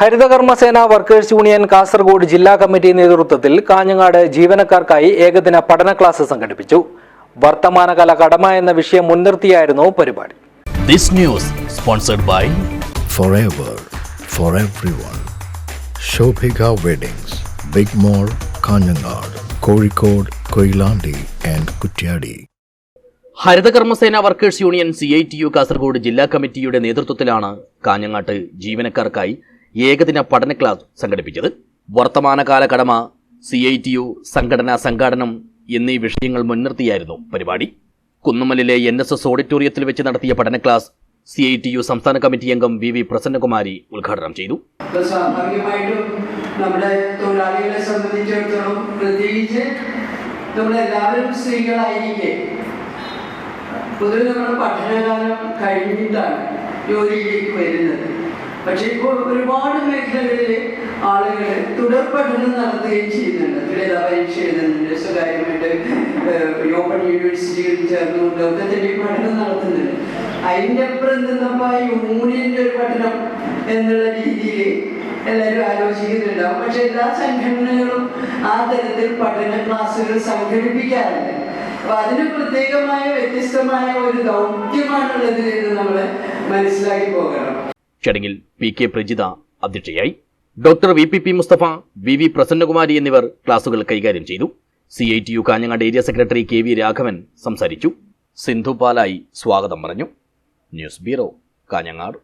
ഹരിതകർമ്മസേന workers union Kasaragod ജില്ലാ committee നേതൃത്വത്തിൽ കാഞ്ഞങ്ങാട് ജീവനക്കാർക്കായി ഏകദിന പഠന ക്ലാസ് സംഘടിപ്പിച്ചു വർത്തമാനകാല കടമ എന്ന വിഷയം മുൻനിർത്തിയായിരുന്നു പരിപാടി This news sponsored by forever for everyone. Shobhika Weddings, Big Mall, Kanyanad, Kozhikode, Koilandi and Kutyadi. Haritha Karma Sena workers union C I T U Kasaragod ജില്ലാ കമ്മിറ്റിയുടെ നേതൃത്വത്തിലാണ് കാഞ്ഞങ്ങാട്ട് ജീവനക്കാർക്കായി ഏകദിന പഠന ക്ലാസ് സംഘടിപ്പിച്ചത് വർത്തമാനകാല കടമ സി ഐ ടി യു സംഘടനാ സംഘാടനം എന്നീ വിഷയങ്ങൾ മുൻനിർത്തിയായിരുന്നു പരിപാടി. കുന്നുമലിലെ എൻ എസ് എസ് ഓഡിറ്റോറിയത്തിൽ വെച്ച് നടത്തിയ പഠന class C I T U സംസ്ഥാന കമ്മിറ്റി അംഗം വി വി പ്രസന്നകുമാരി ഉദ്ഘാടനം ചെയ്തു. നമ്മുടെ പൊതുവെ നമ്മുടെ പഠനകാലം കഴിഞ്ഞിട്ടാണ് ജോലിയിലേക്ക് വരുന്നത്. പക്ഷെ ഇപ്പോൾ ഒരുപാട് മേഖലകളിൽ ആളുകൾ തുടർ പഠനം നടത്തുകയും ചെയ്യുന്നുണ്ട്. തുല്യത പരീക്ഷ എഴുതുന്നുണ്ട് സ്വകാര്യമായിട്ട് ഓപ്പൺ യൂണിവേഴ്സിറ്റികളിൽ ചേർന്നുകൊണ്ട് ഒക്കെ തന്നെ പഠനം നടത്തുന്നുണ്ട്. അതിന്റെ അപ്പുറം നിന്നപ്പോൾ യൂണിയന്റെ ഒരു പഠനം എന്നുള്ള രീതിയിൽ എല്ലാവരും ആലോചിക്കുന്നുണ്ടാവും പക്ഷെ എല്ലാ സംഘടനകളും ആ തരത്തിൽ പഠന ക്ലാസ്സുകൾ സംഘടിപ്പിക്കാറുണ്ട്. അപ്പൊ അതിന് പ്രത്യേകമായ വ്യത്യസ്തമായ ഒരു ദൗത്യമാണുള്ളത് എന്ന് നമ്മൾ മനസ്സിലാക്കി പോകണം. ചടങ്ങിൽ പി കെ പ്രജിത അധ്യക്ഷയായി. Doctor V P P Mustafa V V Prasannakumari എന്നിവർ ക്ലാസുകൾ കൈകാര്യം ചെയ്തു. C I T U Kanhangad area secretary K V Raghavan സംസാരിച്ചു. സിന്ധു പാലായി സ്വാഗതം പറഞ്ഞു. News bureau Kanhangad.